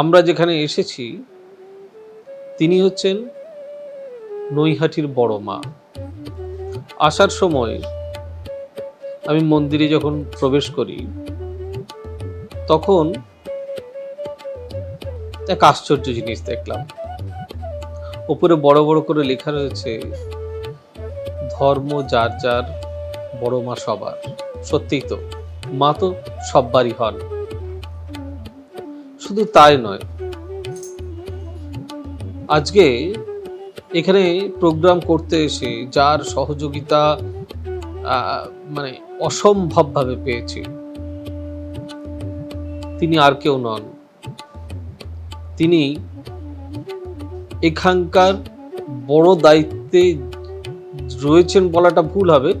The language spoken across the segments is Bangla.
আমরা যেখানে এসেছি, তিনি হচ্ছেন নৈহাটির বড় মা। আসার সময় আমি মন্দিরে যখন প্রবেশ করি, তখন এক আশ্চর্য জিনিস দেখলাম। উপরে বড় বড় করে লেখা রয়েছে, ধর্ম যার যার, বড় মা সবার। সত্যিই তো, মা তো সববারই হন। শুধু তাই নয়। আজকে এখানে প্রোগ্রাম করতে এসে যার সহযোগিতা মানে অসম্ভবভাবে পেয়েছি। তিনি আর কেউ নন। তিনি এখানকার বড় দায়িত্বে রয়েছেন বলাটা ভুল হবে।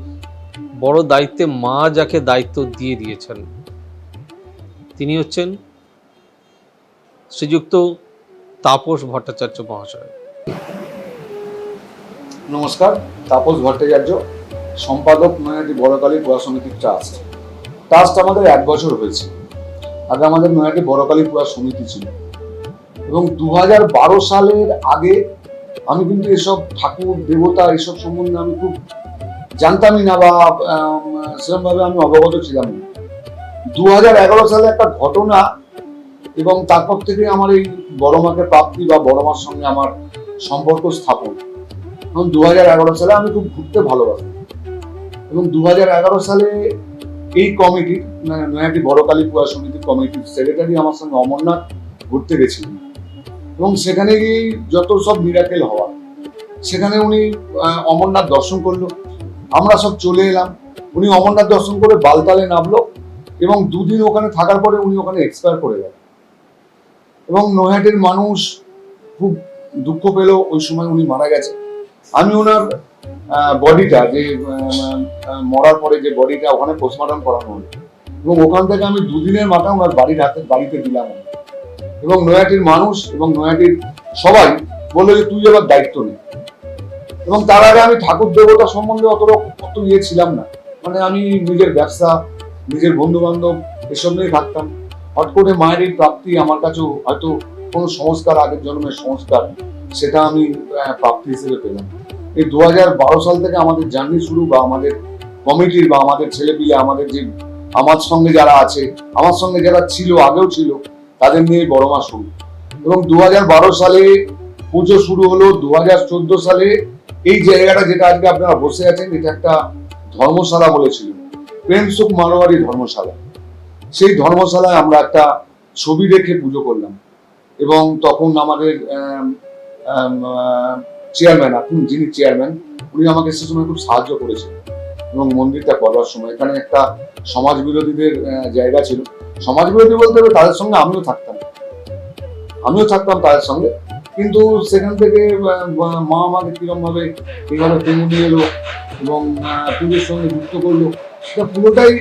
বড় দায়িত্বে মা যাকে দায়িত্ব দিয়ে দিয়েছেন, তিনি হচ্ছেন শ্রীযুক্ত তাপস ভট্টাচার্য মহাশয়। নমস্কার, তাপস ভট্টাচার্য, সম্পাদক নয়াটি বড়কালী পুরা সমিতি ট্রাস্ট। ট্রাস্ট আমাদের এক বছর হয়েছে। আগে আমাদের নয়াটি বড়কালী পুরা সমিতি ছিল। এবং দু সালের আগে আমি কিন্তু এসব ঠাকুর, দেবতা, এসব সম্বন্ধে আমি খুব জানতামই না বা সেরকমভাবে আমি অবগত ছিলাম না। দু সালে একটা ঘটনা এবং তারপর থেকে আমার এই বড় মাকে প্রাপ্তি বা বড় মার সঙ্গে আমার সম্পর্ক স্থাপন। এবং দু হাজার এগারো সালে আমি খুব ঘুরতে ভালোবাসি। এবং দু হাজার এগারো সালে এই কমিটি মানে নয়াটি বড় কালী পুয়া সমিতির কমিটির সেক্রেটারি আমার সঙ্গে অমরনাথ ঘুরতে গেছিলেন। এবং সেখানে গিয়ে যত সব মিরাকেল হওয়া, সেখানে উনি অমরনাথ দর্শন করল। আমরা সব চলে এলাম। উনি অমরনাথ দর্শন করে বালতালে নামলো এবং দুদিন ওখানে থাকার পরে উনি ওখানে এক্সপায়ার করে গেলেন। এবং নৈহাটির মানুষ খুব দুঃখ পেল ওই সময় উনি মারা গেছে আমি ওনার বডিটা যে মরার পরে যে বডিটা ওখানে পোস্টমর্টম করানো হলো, এবং ওখান থেকে আমি দুদিনের মাথা ওনার বাড়ির হাতে, বাড়িতে দিলাম। এবং নয়াটির মানুষ এবং নয়াটির সবাই বলল যে, তুই এবার দায়িত্ব নে। এবং তার আগে আমি ঠাকুর দেবতা সম্বন্ধে অত অত ইয়ে ছিলাম না। মানে আমি নিজের ব্যবসা, নিজের বন্ধু বান্ধব এসব নিয়ে থাকতাম। হট করে মায়ের এই প্রাপ্তি আমার কাছেও হয়তো কোনো সংস্কার, আগের জন্মের সংস্কার, সেটা আমি প্রাপ্তি হিসেবে পেলাম। এই দু সাল থেকে আমাদের জার্নি শুরু বা আমাদের কমিটির বা আমাদের ছেলেপিলে, আমাদের যে, আমার সঙ্গে যারা আছে, আমার সঙ্গে যারা ছিল, আগেও ছিল, তাদের নিয়ে বড় মা শুরু। এবং দু সালে পুজো শুরু হলো, দু সালে এই জায়গাটা যেটা আজকে আপনারা বসে আছেন, এটা একটা ধর্মশালা বলেছিল প্রেম সুখ মারোয়ারি ধর্মশালা। সেই ধর্মশালায় আমরা একটা ছবি রেখে পুজো করলাম। এবং তখন আমাদের চেয়ারম্যান এখন যিনি চেয়ারম্যান উনি আমাকে সে সময় খুব সাহায্য করেছেন এবং মন্দিরটা করবার সময়। এখানে একটা সমাজ বিরোধীদের জায়গা ছিল। সমাজ বিরোধী বলতে হবে তাদের সঙ্গে আমিও থাকতাম। আমিও থাকতাম তাদের সঙ্গে। কিন্তু সেখান থেকে মা আমাকে কিরম ভাবে টেনে নিয়ে এলো এবং পুজোর সঙ্গে যুক্ত করল সেটা পুরোটাই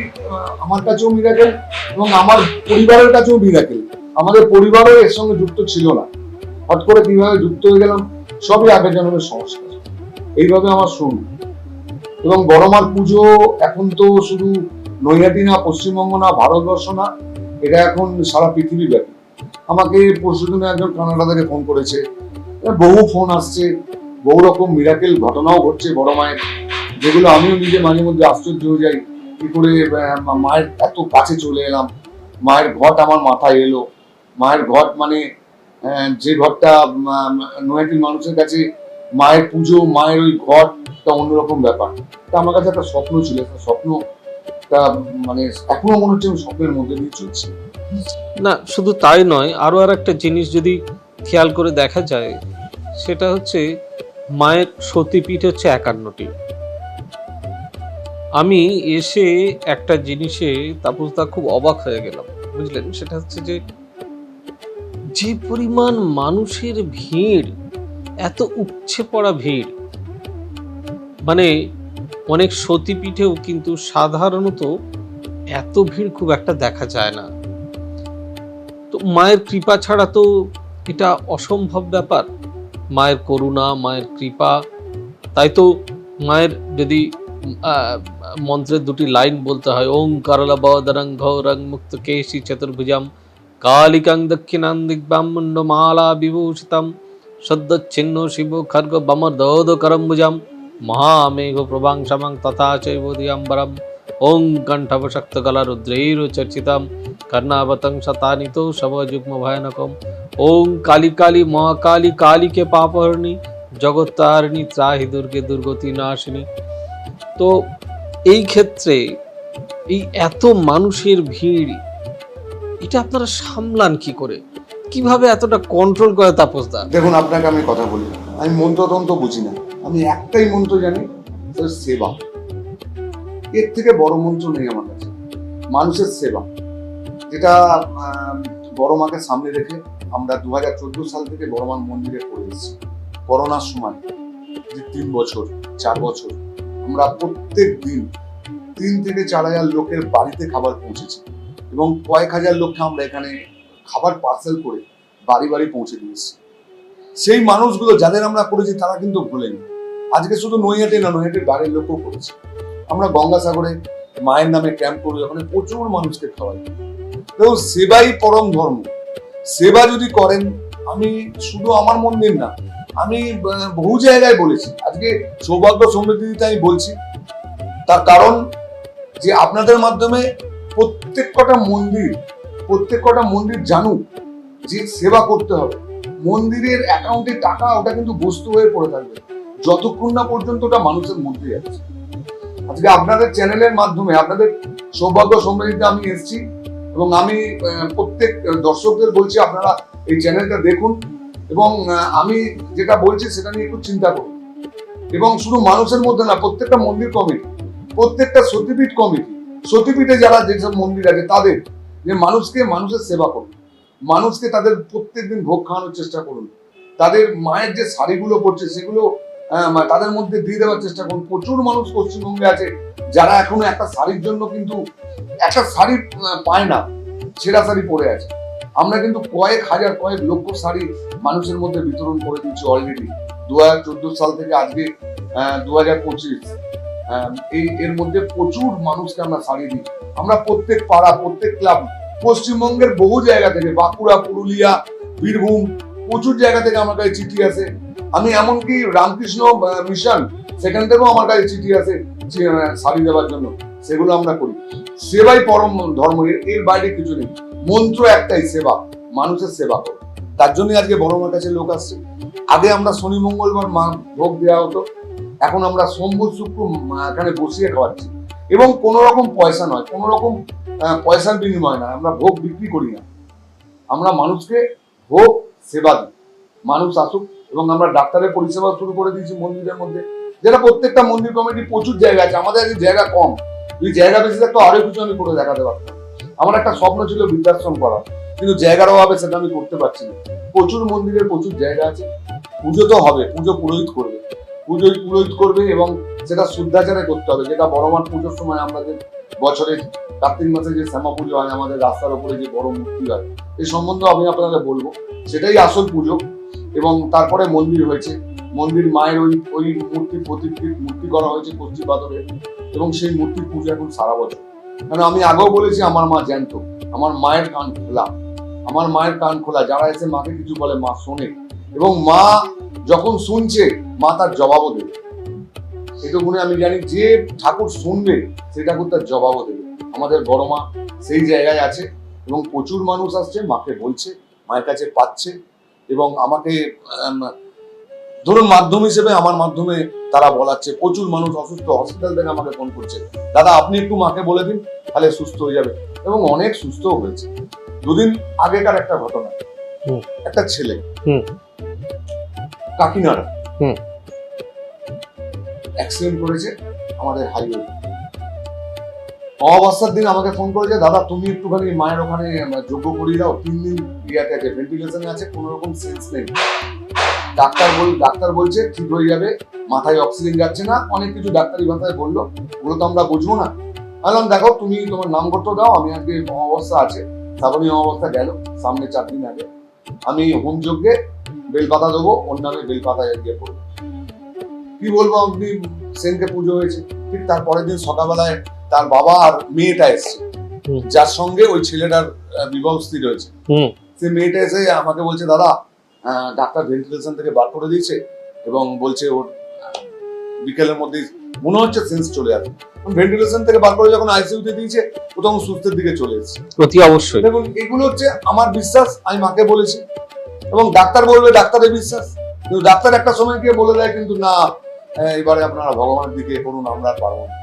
আমার কাছেও মিরাকেল এবং আমার পরিবারের কাছেও মিরাকেল আমাদের পরিবারও এর সঙ্গে যুক্ত ছিল না। হট করে কীভাবে যুক্ত হয়ে গেলাম, সবই আগের জন্মের সংস্কার। এইভাবে আমার শুরু এবং বড়মার পুজো এখন তো শুধু নৈহাটি না, পশ্চিমবঙ্গ না, ভারতবর্ষ না, এটা এখন সারা পৃথিবী ব্যাপী। আমাকে পরশু দিনে একজন কানাডা থেকে ফোন করেছে। বহু ফোন আসছে, বহু রকম মিরাকেল ঘটনাও ঘটছে বড় মায়ের, যেগুলো আমিও নিজে মাঝে মধ্যে আশ্চর্য হয়ে যাই। কি করে মায়ের এত কাছে চলে এলাম। মায়ের ঘট আমার মাথায় এলো। মায়ের ঘট মানে যে ঘরটা উম, নৈহাটির মানুষের কাছে মায়ের পুজো মায়ের ওই একটা অন্যরকম ব্যাপার। তা আমার কাছে একটা স্বপ্ন ছিল। একটা স্বপ্ন তা মানে এখনও মনে হচ্ছে স্বপ্নের মধ্যে দিয়ে চলছি। না শুধু তাই নয় আরও আর একটা জিনিস যদি খেয়াল করে দেখা যায় সেটা হচ্ছে মায়ের সতীপীঠ হচ্ছে একান্নটি। আমি এসে একটা জিনিসে তাপসদা খুব অবাক হয়ে গেলাম, বুঝলেন? সেটা হচ্ছে যে যে পরিমাণ মানুষের ভিড়, এত উপচে পড়া ভিড় মানে অনেক সতীপীঠেও কিন্তু সাধারণত এত ভিড় খুব একটা দেখা যায় না। তো মায়ের কৃপা ছাড়া তো এটা অসম্ভব ব্যাপার। মায়ের করুণা, মায়ের কৃপা, তাই তো মায়ের যদি মন্ত্রের দুটি লাইন বলতে হয়, ওং কারলা বদরং ঘৌরং মুক্ত কেশি চতুর্ভুজাম, কালিকাং দক্ষিণাং দিগ্বাম মুন্ডমালা বিভূষিতাম সদ্যচ্ছিন্ন শিব খর্গ বমর্দোদ করম্বুজাম মহামেঘ প্রভাংশমাং তথা চৈব দিয়াম্বরম ওং কণ্ঠবশক্ত গলা রুদ্রৈর চর্চিতাম কর্ণাবতং শতানিত শবযুগ্ম ভয়ানকম ওং কালী কালী মহাকালী কালীকে পাপহরণী, জগত্তারিণী ত্রাহি দুর্গে দুর্গতি নাশিনী। তো এই ক্ষেত্রে এই এত মানুষের ভিড়, এটা আপনারা সামলান কি করে? কীভাবে এতটা কন্ট্রোল করে তাপসদা দেখুন, আপনাকে আমি কথা বলি। আমি মন্ত্রতন্ত্র বুঝি না। আমি একটাই মন্ত্র জানি সেবা। এর থেকে বড় মন্ত্র নেই আমার কাছে। মানুষের সেবা। যেটা বড় মাকে সামনে রেখে আমরা দু হাজার চোদ্দ সাল থেকে বড় মন্দিরে পড়ে এসেছি। করোনার সময়, যে তিন বছর, চার বছর আমরা প্রত্যেক দিন তিন থেকে চার হাজার লোকের বাড়িতে খাবার পৌঁছেছি এবং কয়েক হাজার লোককে আমরা এখানে খাবার পার্সেল করে বাড়ি বাড়ি পৌঁছে দিয়েছি সেই মানুষগুলো যাদের আমরা করেছি তারা কিন্তু ভুলেনি। আজকে শুধু নৈহাটে না, নৈহাটের বাইরের লোকও করেছে। আমরা গঙ্গাসাগরে মায়ের নামে ক্যাম্প করি, ওখানে প্রচুর মানুষকে খাওয়াই। তো সেবাই পরম ধর্ম। সেবা যদি করেন, আমি শুধু আমার মন্দির না আমি বহু জায়গায় বলেছি। আজকে সৌভাগ্য সমৃদ্ধিতে আমি বলছি। তার কারণ যে আপনাদের মাধ্যমে প্রত্যেক কটা মন্দির, প্রত্যেক কটা মন্দির জানুক যে সেবা করতে হবে। মন্দিরের অ্যাকাউন্টে টাকা, ওটা কিন্তু বস্তু হয়ে পড়ে থাকবে। যতক্ষণ না পর্যন্ত ওটা মানুষের মধ্যে যাচ্ছে। আজকে আপনাদের চ্যানেলের মাধ্যমে, আপনাদের সৌভাগ্য সমৃদ্ধিতে আমি এসেছি এবং আমি প্রত্যেক দর্শকদের বলছি, আপনারা এই চ্যানেলটা দেখুন। এবং আমি যেটা বলছি সেটা নিয়ে একটু চিন্তা করুন। এবং শুধু মানুষের মধ্যে না, প্রত্যেকটা মন্দির কমিটি, প্রত্যেকটা সতীপীঠ কমিটি, সতীপীঠে যারা যেসব মন্দির আছে তাদের, যে মানুষকে মানুষের সেবা করুন, মানুষকে তাদের প্রত্যেক দিন ভোগ খাওয়ানোর চেষ্টা করুন। তাদের মায়ের যে শাড়িগুলো পড়ছে সেগুলো তাদের মধ্যে দিয়ে দেওয়ার চেষ্টা করুন। প্রচুর মানুষ পশ্চিমবঙ্গে আছে, যারা এখনও একটা শাড়ির জন্য কিন্তু, একটা শাড়ি পায় না ছেঁড়া শাড়ি পরে আছে। আমরা কিন্তু কয়েক হাজার, কয়েক লক্ষ শাড়ি মানুষের মধ্যে বিতরণ করে দিচ্ছি অলরেডি দু হাজার চোদ্দ সাল থেকে আজকে দু হাজার পঁচিশ। এই, এর মধ্যে প্রচুর মানুষকে আমরা শাড়ি দিই। আমরা প্রত্যেক পাড়া, প্রত্যেক ক্লাব, পশ্চিমবঙ্গের বহু জায়গা থেকে, বাঁকুড়া, পুরুলিয়া, বীরভূম, প্রচুর জায়গা থেকে আমার কাছে চিঠি আসে। আমি এমনকি রামকৃষ্ণ মিশন, সেখান থেকেও আমার কাছে চিঠি আসে শাড়ি দেওয়ার জন্য। সেগুলো আমরা করি। সেবাই পরম ধর্ম এর বাইরে কিছু নেই। মন্ত্র একটাই সেবা, মানুষের সেবা তার জন্যই আজকে বড় মার কাছে লোক আসছে। আগে আমরা শনি, মঙ্গলবার মা ভোগ দেওয়া হতো। এখন আমরা বুধ শুক্র এখানে বসিয়ে খাওয়াচ্ছি। এবং কোনো রকম পয়সা নয়, কোনো রকম পয়সার বিনিময় না আমরা ভোগ বিক্রি করি না। আমরা মানুষকে ভোগ, সেবা দিই। মানুষ আসুক এবং আমরা ডাক্তারের পরিষেবা শুরু করে দিয়েছি মন্দিরের মধ্যে। যেটা প্রত্যেকটা মন্দির কমিটি প্রচুর জায়গা আছে। আমাদের জায়গা কম। যদি জায়গা বেশি থাকতো আরও কিছু আমি করে দেখাতে পারতাম। আমার একটা স্বপ্ন ছিল বৃদ্ধাশ্রম করা। কিন্তু জায়গার অভাবে সেটা আমি করতে পারছি না। প্রচুর মন্দিরের প্রচুর জায়গা আছে। পুজো তো হবে, পুজো পুরোহিত করবে। পুজো পুরোহিত করবে এবং সেটা শুদ্ধাচারে করতে হবে। যেটা বড়মান পুজোর সময় আমাদের বছরের কার্তিক মাসে যে শ্যামা পুজো হয়, আমাদের রাস্তার উপরে যে বড় মূর্তি হয় এই সম্বন্ধে আমি আপনাদের বলব। সেটাই আসল পুজো এবং তারপরে মন্দির হয়েছে। মন্দির মায়ের ওই ওই মূর্তি প্রতিকৃতি মূর্তি করা হয়েছে কচ্ছি পাথরে এবং সেই মূর্তির পুজো এখন সারা বছর। কারণ আমি আগেও বলেছি আমার মা জ্যান্ত। আমার মায়ের কান খোলা। আমার মায়ের কান খোলা। যারা এসে মাকে কিছু বলে মা শোনে। এবং মা যখন শুনছে মা তার জবাবও দেবে। এটুকুনি আমি জানি যে ঠাকুর শুনবে সেই ঠাকুর তার জবাবও দেবে। আমাদের বড় মা সেই জায়গায় আছে এবং প্রচুর মানুষ আসছে মাকে বলছে মায়ের কাছে পাচ্ছে এবং আমাকে আম, ধরুন মাধ্যম হিসেবে আমার মাধ্যমে তারা বলাচ্ছে প্রচুর মানুষ অসুস্থ হসপিটাল থেকে আমাকে ফোন করছে। দাদা আপনি একটু মাকে বলে দিন তাহলে সুস্থ হয়ে যাবে। এবং অনেক সুস্থও হয়েছে। দুদিন আগেকার একটা ঘটনা। একটা ছেলে। কাকিনাড়া। হুম। অ্যাক্সিডেন্ট করেছে আমাদের হাইওয়ে অবস্থার দিন আমাকে ফোন করেছে দাদা তুমি একটুখানি মায়ের ওখানে যোগ্য করিয়ে দাও। তিন দিন ইয়াতে আছে ভেন্টিলেশনে আছে কোনো রকম সেন্স নেই। ডাক্তার বল ডাক্তার বলছে ঠিক হয়ে যাবে মাথায় অক্সিজেন যাচ্ছে না অনেক কিছু ডাক্তারি ভাষায় বলল ওগুলো তো আমরা বুঝব না। বললাম দেখো তুমি তোমার নাম করতে দাও আমি আজকে অবস্থা আছে। শ্রাবণী অবস্থা গেল সামনে চার দিন আগে। আমি হোম যজ্ঞে বেলপাতা দেবো ওর নামে বেলপাতা দিয়ে পড়ব। কি বলব আপনি সেনকে পুজো হয়েছে। ঠিক তার পরের দিন সকালবেলায় তার বাবা আর মেয়েটা এসছে। যার সঙ্গে ওই ছেলেটার বিবাহ স্থির হয়েছে। সে মেয়েটা এসে আমাকে বলছে দাদা ডাক্তার ভেন্টিলেশন থেকে বার করে দিয়েছে এবং বলছে ওর বিকেলের মধ্যে মনে হচ্ছে সেন্স চলে আসবে। ভেন্টিলেশন থেকে বার করে যখন আইসিইউতে দিয়েছে ও তখন সুস্থের দিকে চলে এসেছে। অতি অবশ্যই। দেখুন এগুলো হচ্ছে আমার বিশ্বাস আমি মাকে বলেছি। এবং ডাক্তার বলবে ডাক্তারের বিশ্বাস। কিন্তু ডাক্তার একটা সময় গিয়ে বলে দেয় কিন্তু না এবারে আপনারা ভগবানের দিকে করুন আমরা আর পারব না।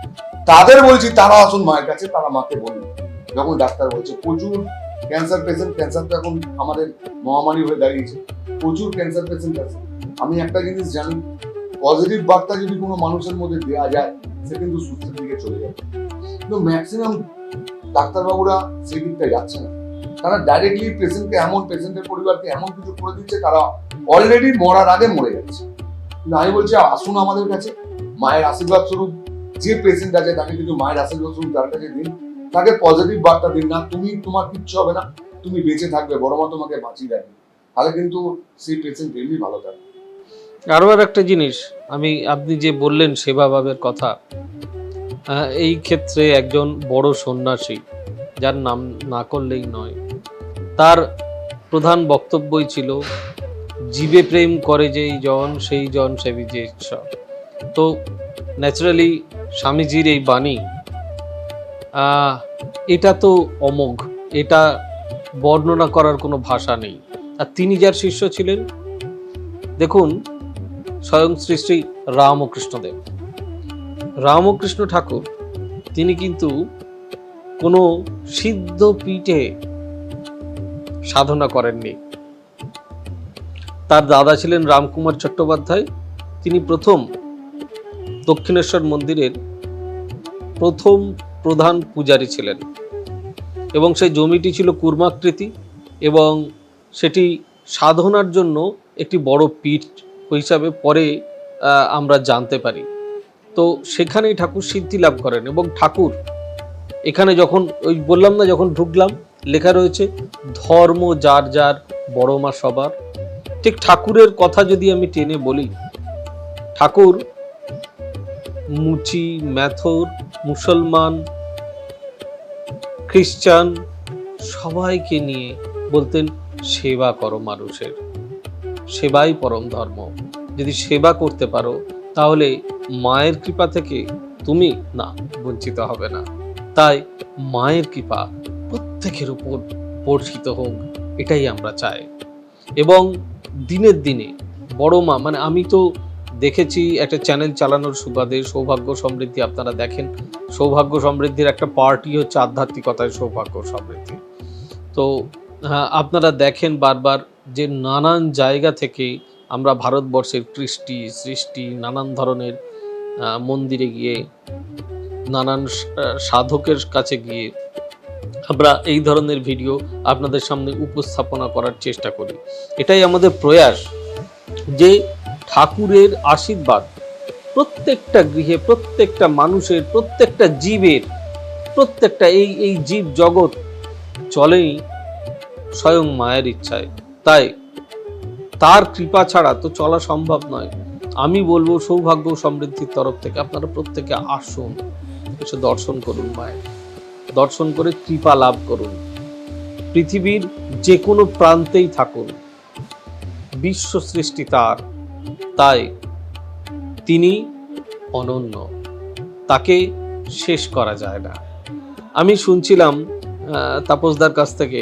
তাদের বলছি তারা আসুন মায়ের কাছে তারা মাকে বলুন যখন ডাক্তার বলছে প্রচুর ক্যান্সার পেশেন্ট, ক্যান্সার তো এখন আমাদের মহামারী হয়ে দাঁড়িয়েছে। প্রচুর ক্যান্সার পেশেন্ট আছে। আমি একটা জিনিস জানি পজিটিভ বার্তা যদি কোনো মানুষের মধ্যে দেওয়া যায়, সে কিন্তু সুস্থের দিকে চলে যাবে। কিন্তু ম্যাক্সিমাম ডাক্তারবাবুরা সেই দিকটায় যাচ্ছে না। তারা ডাইরেক্টলি পেশেন্টকে এমন পেশেন্টের পরিবারকে এমন কিছু করে দিচ্ছে, তারা অলরেডি মরার আগে মরে যাচ্ছে। কিন্তু আমি বলছি, আসুন আমাদের কাছে, মায়ের আশীর্বাদ স্বরূপ, যে পেশেন্ট আছে তাকে কিন্তু মায়ের আশীর্বাদ স্বরূপ তার কাছে দিন। তাকে পজিটিভ বার্তা দিন না, তুমি, তোমার কিচ্ছু হবে না, তুমি বেঁচে থাকবে, বড় মা তোমাকে বাঁচিয়ে রাখবে। তাহলে কিন্তু সেই পেশেন্ট এমনি ভালো থাকবে। আরও আর একটা জিনিস, আমি, আপনি যে বললেন সেবাভাবের কথা এই ক্ষেত্রে একজন বড় সন্ন্যাসী, যার নাম না করলেই নয়, তার প্রধান বক্তব্যই ছিল, জীবে প্রেম করে যেই জন, সেই জন সেবি যে তো ন্যাচারালি স্বামীজির এই বাণী এটা তো অমোঘ। এটা বর্ণনা করার কোনো ভাষা নেই। আর তিনি যার শিষ্য ছিলেন, দেখুন, স্বয়ং শ্রী শ্রী রামকৃষ্ণদেব। রামকৃষ্ণ ঠাকুর, তিনি কিন্তু কোনো সিদ্ধ পীঠে সাধনা করেননি। তার দাদা ছিলেন রামকুমার চট্টোপাধ্যায়। তিনি প্রথম দক্ষিণেশ্বর মন্দিরের প্রথম প্রধান পূজারী ছিলেন এবং সেই জমিটি ছিল কুর্মাকৃতি এবং সেটি সাধনার জন্য একটি বড় পীঠ হিসাবে পরে আমরা জানতে পারি। তো সেখানেই ঠাকুর সিদ্ধি লাভ করেন এবং ঠাকুর এখানে যখন, ওই বললাম না যখন ঢুকলাম, লেখা রয়েছে, ধর্ম যার যার, বড় মা সবার। ঠিক ঠাকুরের কথা যদি আমি টেনে বলি, ঠাকুর মুচি, ম্যাথর মুসলমান, খ্রিস্টান সবাইকে নিয়ে বলতেন, সেবা করো মানুষের। সেবাই পরম ধর্ম। যদি সেবা করতে পারো, তাহলে মায়ের কৃপা থেকে তুমি না বঞ্চিত হবে না। তাই মায়ের কৃপা প্রত্যেকের উপর বর্ষিত হোক, এটাই আমরা চাই। এবং দিনের দিনে বড় মা মানে আমি তো দেখেছি একটা চ্যানেল চালানোর সুবাদে সৌভাগ্য সমৃদ্ধি, আপনারা দেখেন, সৌভাগ্য সমৃদ্ধির একটা পার্টি হচ্ছে আধ্যাত্মিকতায় সৌভাগ্য সমৃদ্ধি। তো আপনারা দেখেন বারবার যে নানান জায়গা থেকে আমরা ভারতবর্ষের কৃষ্টি, সৃষ্টি, নানান ধরনের মন্দিরে গিয়ে, নানান সাধকের কাছে গিয়ে আমরা এই ধরনের ভিডিও আপনাদের সামনে উপস্থাপনা করার চেষ্টা করি। এটাই আমাদের প্রয়াস যে ঠাকুরের আশীর্বাদ। প্রত্যেকটা গৃহে, প্রত্যেকটা মানুষের, প্রত্যেকটা জীবের, প্রত্যেকটা এই এই জীব জগৎ চলেই স্বয়ং মায়ের ইচ্ছায়। তাই তার কৃপা ছাড়া তো চলা সম্ভব নয়। আমি বলব সৌভাগ্য সমৃদ্ধির তরফ থেকে আপনারা প্রত্যেকে আসুন, এসে দর্শন করুন মায়ের। দর্শন করে কৃপা লাভ করুন। পৃথিবীর যে কোনো প্রান্তেই থাকুন। বিশ্ব সৃষ্টি তার। তাই তিনি অনন্য। তাকে শেষ করা যায় না। আমি শুনছিলাম তাপসদার কাছ থেকে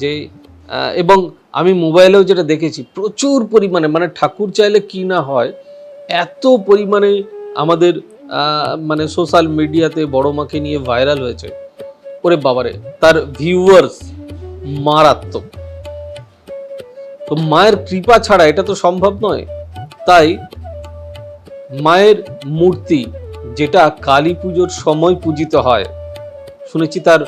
যে এবং আমি মোবাইলেও যেটা দেখেছি, প্রচুর পরিমাণে মানে ঠাকুর চাইলে কি না হয়, এত পরিমাণে আমাদের মানে সোশ্যাল মিডিয়াতে বড় মাকে নিয়ে ভাইরাল হয়েছে। ওরে বাবারে, তার ভিউয়ার্স মারাত্মক। তো মায়ের কৃপা ছাড়া এটা তো সম্ভব নয়। তাই মায়ের মূর্তি যেটা কালী পুজোর সময় পূজিত হয়, শুনেছি তার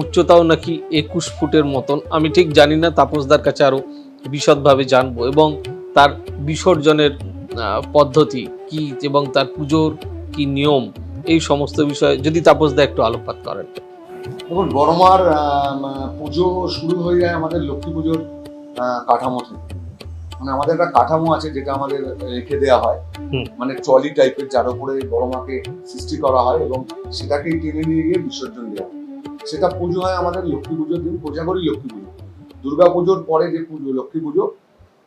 উচ্চতাও নাকি একুশ ফুটের মতন। আমি ঠিক জানি না, তাপসদার কাছে আরও বিশদভাবে জানব। এবং তার বিসর্জনের পদ্ধতি কি এবং তার পুজোর কি নিয়ম, এই সমস্ত বিষয়ে যদি তাপসদা একটু আলোকপাত করেন। দেখুন, বড়মার পুজো শুরু হয়ে যায় আমাদের লক্ষ্মী পুজোর কাঠামো থেকে। মানে আমাদের একটা কাঠামো আছে যেটা আমাদের রেখে দেওয়া হয়। মানে ট্রলি টাইপের যার উপরে বড় মাকে সৃষ্টি করা হয় এবং সেটাকেই টেনে নিয়ে গিয়ে বিসর্জন দেওয়া হয়। সেটা পুজো হয় আমাদের লক্ষ্মী পুজোর দিন কোজাগরী লক্ষ্মী পুজো। দুর্গা পুজোর পরে যে পুজো লক্ষ্মী পুজো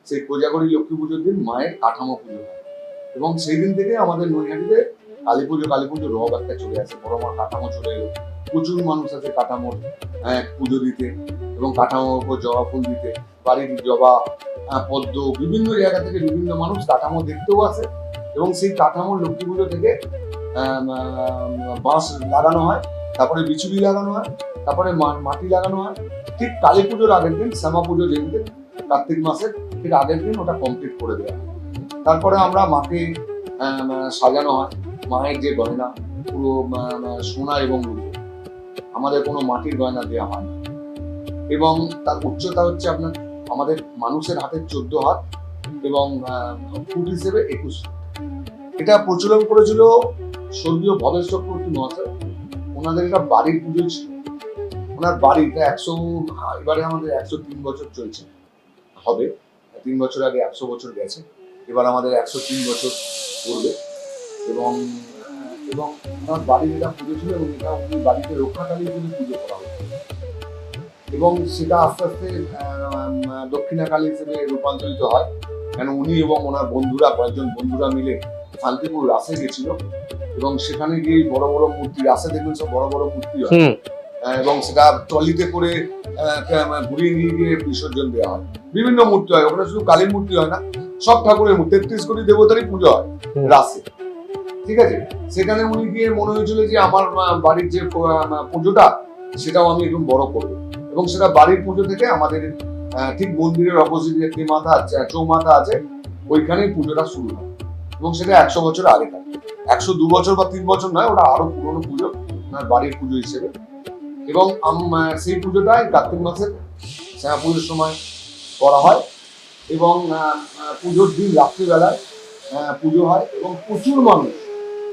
সেই কোজাগরী লক্ষ্মী পুজোর দিন মায়ের কাঠামো পুজো হয়। এবং সেই দিন থেকে আমাদের নৈহাটিতে কালী পুজো কালী পুজো রব একটা চলে আসে বড় মা কাঠামো চলে এলো। প্রচুর মানুষ আছে কাঠামোর হ্যাঁ, পুজো দিতে এবং কাঠামোর উপর জবা ফুল দিতে বাড়ির জবা পদ্ম বিভিন্ন জায়গা থেকে বিভিন্ন মানুষ কাঠামো দেখতেও আসে এবং সেই কাঠামোর লক্ষ্মী পুজো থেকে বাঁশ লাগানো হয় তারপরে বিচুলি লাগানো হয় তারপরে মাটি লাগানো হয়। ঠিক কালী পুজোর আগের দিন শ্যামা পুজো যেদিন কার্তিক মাসের ঠিক আগের দিন ওটা কমপ্লিট করে দেওয়া তারপরে আমরা মাকে সাজানো হয়। মায়ের যে গয়না, পুরো সোনা এবং রূপো। আমাদের কোনো মাটির গয়না দেওয়া হয় না। এবং তার উচ্চতা হচ্ছে আপনার, আমাদের মানুষের হাতে চোদ্দ হাত এবং ফুট হিসেবে একুশ এটা প্রচলন করেছিল স্বর্গীয় ভবেশ চক্রবর্তী মহাশয়। ওনাদের এটা বাড়ির পুজো ছিল। ওনার বাড়িটা একশো, এবারে আমাদের একশো তিন বছর চলছে। হবে। তিন বছর আগে একশো বছর গেছে। এবার আমাদের একশো তিন বছর পড়বে। এবং এবং ওনার বাড়ির এটা পুজো ছিল এবং এটা উনি বাড়িতে রক্ষাকালী পুজো পুজো করা হতো। এবং সেটা আস্তে আস্তে দক্ষিণাকালী হিসেবে রূপান্তরিত হয়। কেন উনি এবং ওনার বন্ধুরা কয়েকজন বন্ধুরা মিলে শান্তিপুর রাসে গেছিল। এবং সেখানে গিয়ে বড় বড় মূর্তি রাসে দেখবেন সব বড় বড় মূর্তি হয়। এবং সেটা ট্রলিতে করে ঘুরিয়ে নিয়ে গিয়ে বিসর্জন দেওয়া হয়। বিভিন্ন মূর্তি হয় ওখানে শুধু কালীর মূর্তি হয় না সব ঠাকুরের মূর্তি। তেত্রিশ কোটি দেবতারই পুজো হয় রাসে। ঠিক আছে? সেখানে উনি গিয়ে মনে হয়েছিল যে আমার বাড়ির যে পুজোটা, সেটাও আমি একদম বড় করব। এবং সেটা বাড়ির পুজো থেকে আমাদের ঠিক মন্দিরের অপোজিট একটি মাথা আছে চৌমাথা আছে, ওইখানেই পুজোটা শুরু হয়। এবং সেটা একশো বছর আগে থাকে। একশো দু বছর বা তিন বছর নয়, ওটা আরও পুরনো পুজো বাড়ির পুজো হিসেবে। এবং সেই পুজোটাই কার্তিক মাসের, শ্যামা পুজোর সময় করা হয়। এবং পুজোর দিন রাত্রিবেলায় পুজো হয়। এবং প্রচুর মানুষ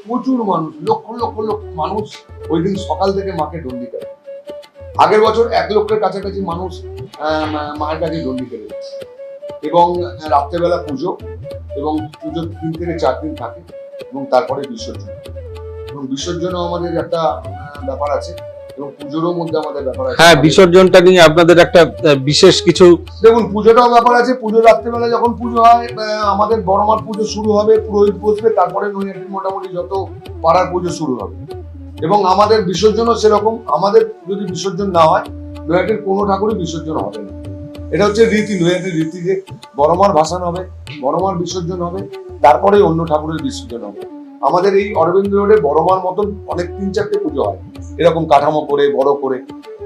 প্রচুর মানুষ, লক্ষ লক্ষ লক্ষ মানুষ ওই দিন সকাল থেকে মাকে ডন্ডি করে। আগের বছর এক লক্ষের কাছাকাছি মানুষ মায়ের কাছে ডন্ডি করে এবং রাত্রেবেলা পুজো এবং পুজোর তিন থেকে চার দিন থাকে এবং তারপরে বিসর্জন। এবং বিসর্জনও আমাদের একটা ব্যাপার আছে। এবং পুজোরও মধ্যে আমাদের ব্যাপার আছে। হ্যাঁ বিসর্জনটা নিয়ে আপনাদের একটা বিশেষ কিছু দেখুন পুজোটাও ব্যাপার আছে। পুজো রাত্রেবেলা যখন পুজো হয় আমাদের বড় মার পুজো শুরু হবে পুরোহিত বসবে তারপরে মোটামুটি যত পাড়ার পুজো শুরু হবে। এবং আমাদের বিসর্জনও সেরকম আমাদের যদি বিসর্জন না হয় নৈহাটির কোনো ঠাকুরই বিসর্জন হবে না। এটা হচ্ছে রীতি নৈহাটির রীতি যে বড়মার ভাসান হবে বড়মার বিসর্জন হবে তারপরে অন্য ঠাকুরের বিসর্জন হবে। আমাদের এই অরবিন্দ রোডে বড় মার মতন অনেক তিন চারটে পুজো হয়। এরকম কাঠামো করে বড় করে।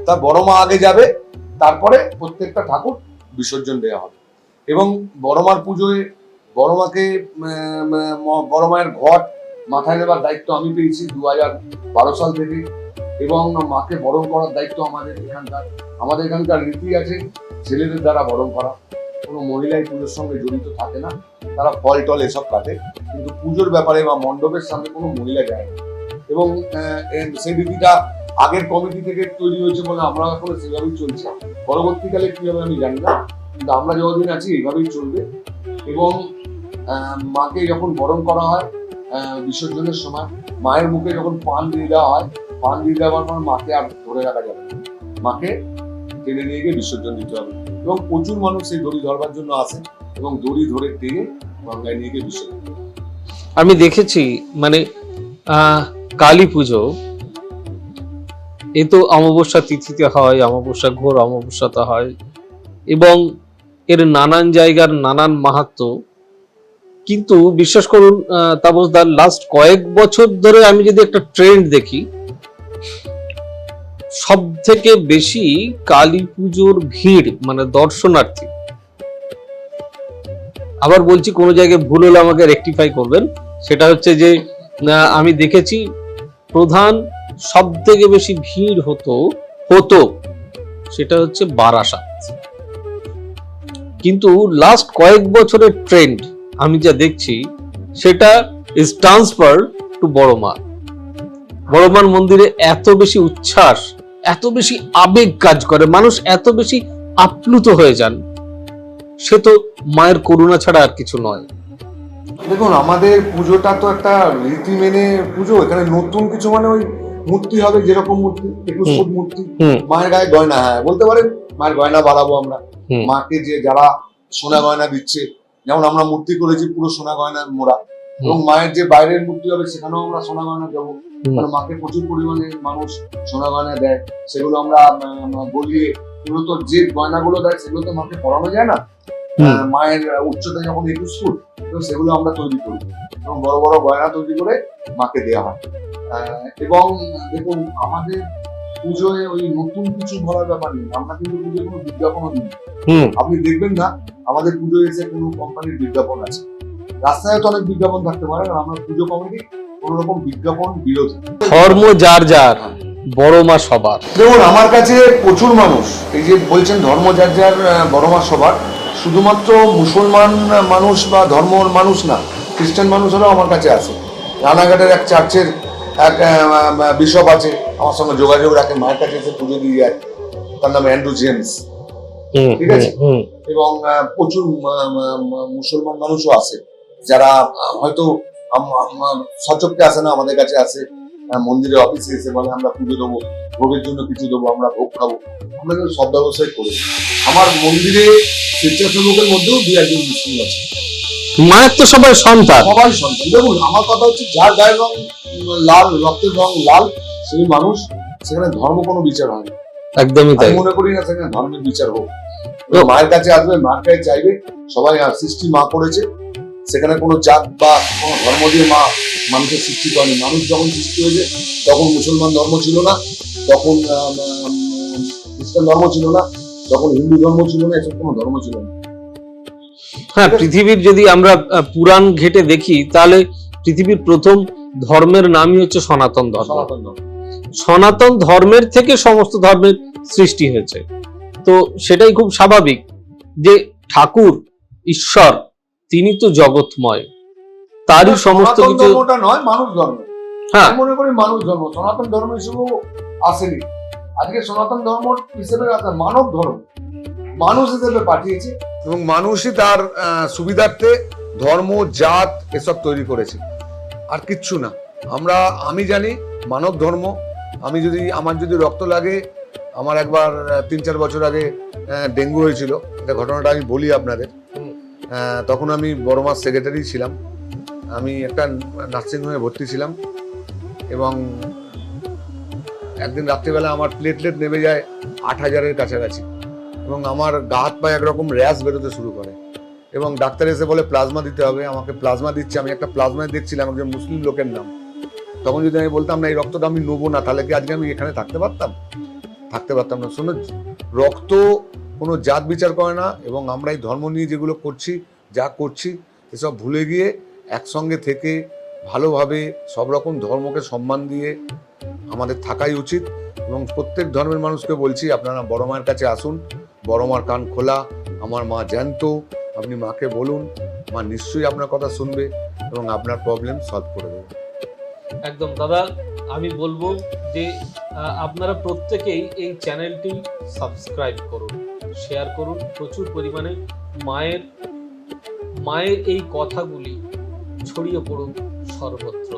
তা বড় মা আগে যাবে তারপরে প্রত্যেকটা ঠাকুর বিসর্জন দেওয়া হবে। এবং বড় মার পুজোয় বড় মাকে উম, উম, বড় মায়ের ঘট মাথায় নেবার দায়িত্ব আমি পেয়েছি দু হাজার বারো সাল থেকে। এবং মাকে বরণ করার দায়িত্ব আমাদের এখানকার আমাদের এখানকার রীতি আছে ছেলেদের দ্বারা বরণ করা। কোনো মহিলাই পুজোর সঙ্গে জড়িত থাকে না, তারা ফল টল এসব কাটে, কিন্তু পুজোর ব্যাপারে বা মণ্ডপের সামনে কোনো মহিলা যায় না। এবং সেই রীতিটা আগের কমিটি থেকে তৈরি হয়েছে বলে আমরা এখনও সেভাবেই চলছে। পরবর্তীকালে কি হবে আমি জানি না, কিন্তু আমরা যতদিন আছি এইভাবেই চলবে। এবং মাকে যখন বরণ করা হয় বিসর্জনের সময়, মায়ের মুখে যখন পান দিয়ে দেওয়া হয়, পান দিয়ে দেওয়ার পর মাকে আর ধরে রাখা যাবে মাকে টেনে নিয়ে গিয়ে বিসর্জন দিতে হবে। এবং প্রচুর মানুষ সেই দড়ি ধরবার জন্য আসে এবং দড়ি ধরে টেনে গঙ্গায় নিয়ে গিয়ে বিসর্জন আমি দেখেছি মানে কালী পুজো, এ তো অমাবস্যা তিথিতে হয়, অমাবস্যা ঘোর অমাবস্যাতে হয়, এবং এর নানান জায়গার নানান মাহাত্ম, কিন্তু বিশ্বাস করুন তাপসদার লাস্ট কয়েক বছর ধরে আমি যদি একটা ট্রেন্ড দেখি সব থেকে বেশি কালী পুজোর ভিড় মানে দর্শনার্থী। আবার বলছি, কোনো জায়গায় ভুল হলে আমাকে রেকটিফাই করবেন। সেটা হচ্ছে যে আমি দেখেছি প্রধান সব থেকে বেশি ভিড় হতো হতো সেটা হচ্ছে বারাসাত। কিন্তু লাস্ট কয়েক বছরের ট্রেন্ড আমি যা দেখছি, সেটা ইজ ট্রান্সফার টু বড়মা বড়মার মন্দিরে এত বেশি উচ্ছ্বাস এত বেশি আবেগ কাজ করে মানুষ এত বেশি আপ্লুত হয়ে যান সে তো মায়ের করুণা ছাড়া আর কিছু নয়। দেখুন আমাদের পুজোটা তো একটা রীতি মেনে পুজো এখানে নতুন কিছু মানে ওই মূর্তি হবে যেরকম মূর্তি একুশ ফুট মূর্তি মায়ের গায়ে গয়না হ্যাঁ বলতে পারেন মায়ের গয়না বাড়াবো আমরা। মাকে যে যারা সোনা গয়না দিচ্ছে যেমন আমরা মূর্তি করেছি পুরো সোনা গয়না মোড়া। এবং মায়ের যে বাইরের মূর্তি হবে সেখানেও আমরা সোনা গয়না দেবো। কারণ মাকে প্রচুর পরিমাণে মানুষ সোনা গয়না দেয়। সেগুলো আমরা আহ, গলিয়ে এগুলো তো যে গয়নাগুলো দেয় সেগুলো তো মাকে পরানো যায় না। মায়ের উচ্চতা যখন একুশ ফুট তো সেগুলো আমরা তৈরি করি। এবং বড় বড় গয়না তৈরি করে মাকে দেওয়া হয়। এবং দেখুন আমাদের পুজোয় ওই নতুন কিছু বলার ব্যাপার নেই। আমরা কিন্তু পুজোয় কোনো বিজ্ঞাপনও দিই আপনি দেখবেন না আমাদের পুজোয় এসে কোনো কোম্পানির বিজ্ঞাপন আছে। রাস্তায় তো অনেক বিজ্ঞাপন থাকতে পারে আর আমরা পুজো কমিটি কোনো রকম বিজ্ঞাপন বিরোধী। ধর্ম যার যার বড় মা সবার। দেখুন আমার কাছে প্রচুর মানুষ এই যে বলছেন ধর্ম যার যার বড় মা সবার শুধুমাত্র মুসলমান মানুষ বা ধর্মর মানুষ না খ্রিস্টান মানুষেরাও আমার কাছে আছে। রানাঘাটের এক চার্চের এক বিশপ আছে আমার সঙ্গে যোগাযোগ রাখে মায়ের কাছে এসে পুজো দিয়ে যায়। তার নাম অ্যান্ড্রু জেমস। হুম ঠিক আছে। এবং প্রচুর মুসলমান মানুষও আছে। যারা হয়তো সচক্ষে আসে না আমাদের কাছে আসে আহ, মন্দিরের অফিসে এসে বলে আমরা পুজো দেবো ভোগের জন্য কিছু দেবো আমরা ভোগ খাব। আমরা কিন্তু সব ব্যবসায় করি। আমার মন্দিরে স্বেচ্ছাসেবকের মধ্যেও দু একজন মুসলিম আছে। মায়ের তো সবাই সন্তান। সবাই সন্তান। দেখুন আমার কথা হচ্ছে যার গায়ের রং লাল রক্তের রং লাল সেই মানুষ সেখানে ধর্ম কোনো বিচার হয় না একদমই তাই। মনে করি না সেখানে ধর্মের বিচার হোক। মায়ের কাছে আসবে মায়ের কাছে চাইবে সবাই আর সৃষ্টি মা করেছে সেখানে কোনো জাত বা কোনো ধর্ম দিয়ে মা মানুষের সৃষ্টি করেনি। মানুষ যখন সৃষ্টি হয়েছে তখন মুসলমান ধর্ম ছিল না তখন খ্রিস্টান ধর্ম ছিল না তখন হিন্দু ধর্ম ছিল না এসব কোনো ধর্ম ছিল না। হ্যাঁ পৃথিবীর যদি আমরা পুরাণ ঘেটে দেখি তাহলে পৃথিবীর প্রথম ধর্মের নামই হচ্ছে সনাতন সনাতন ধর্ম। সনাতন ধর্মের থেকে সমস্ত ধর্মের সৃষ্টি হয়েছে। তো সেটাই খুব স্বাভাবিক যে ঠাকুর ঈশ্বর তিনি তো জগৎময়। তারই সমস্ত সনাতন কিছু ধর্মটা নয় মানুষ ধর্ম। হ্যাঁ। আমি মনে করি মানুষ ধর্ম সনাতন ধর্ম হিসেবেও আসেনি। আজকে সনাতন ধর্ম হিসেবে মানব ধর্ম। মানুষ হিসেবে পাঠিয়েছে। এবং মানুষই তার সুবিধার্থে ধর্ম জাত এসব তৈরি করেছে। আর কিচ্ছু না। আমরা আমি জানি মানব ধর্ম। আমি যদি আমার যদি রক্ত লাগে আমার একবার তিন চার বছর আগে ডেঙ্গু হয়েছিল। এটা ঘটনাটা আমি বলি আপনাদের। তখন আমি বড় মাস সেক্রেটারি ছিলাম। আমি একটা নার্সিংহোমে ভর্তি ছিলাম এবং একদিন রাত্রিবেলা আমার প্লেটলেট নেমে যায় আট হাজারের কাছাকাছি এবং আমার গা হাত পায়ে একরকম র্যাশ বেরোতে শুরু করে এবং ডাক্তার এসে বলে প্লাজমা দিতে হবে। আমাকে প্লাজমা দিচ্ছে। আমি একটা প্লাজমায় দেখছিলাম একজন মুসলিম লোকের নাম। তখন যদি আমি বলতাম, না, এই রক্তটা আমি নেব না, তাহলে কি আজকে আমি এখানে থাকতে পারতাম? থাকতে পারতাম না। শোনো, রক্ত কোনো জাত বিচার করে না এবং আমরা এই ধর্ম নিয়ে যেগুলো করছি, যা করছি, এসব ভুলে গিয়ে একসঙ্গে থেকে ভালোভাবে সব রকম ধর্মকে সম্মান দিয়ে আমাদের থাকাই উচিত এবং প্রত্যেক ধর্মের মানুষকে বলছি, আপনারা বড় মায়ের কাছে আসুন, বড় মার কান খোলা, আমার মা জ্যান্ত, আপনি মাকে বলুন, মা নিশ্চয়ই আপনার কথা শুনবে এবং আপনার প্রবলেম সলভ করে দেবে। একদম, দাদা, আমি বলব যে আপনারা প্রত্যেকেই এই চ্যানেলটি সাবস্ক্রাইব করুন। শেয়ার করুন। প্রচুর পরিমাণে মায়ের মায়ের এই কথাগুলি ছড়িয়ে পড়ুন সর্বত্র।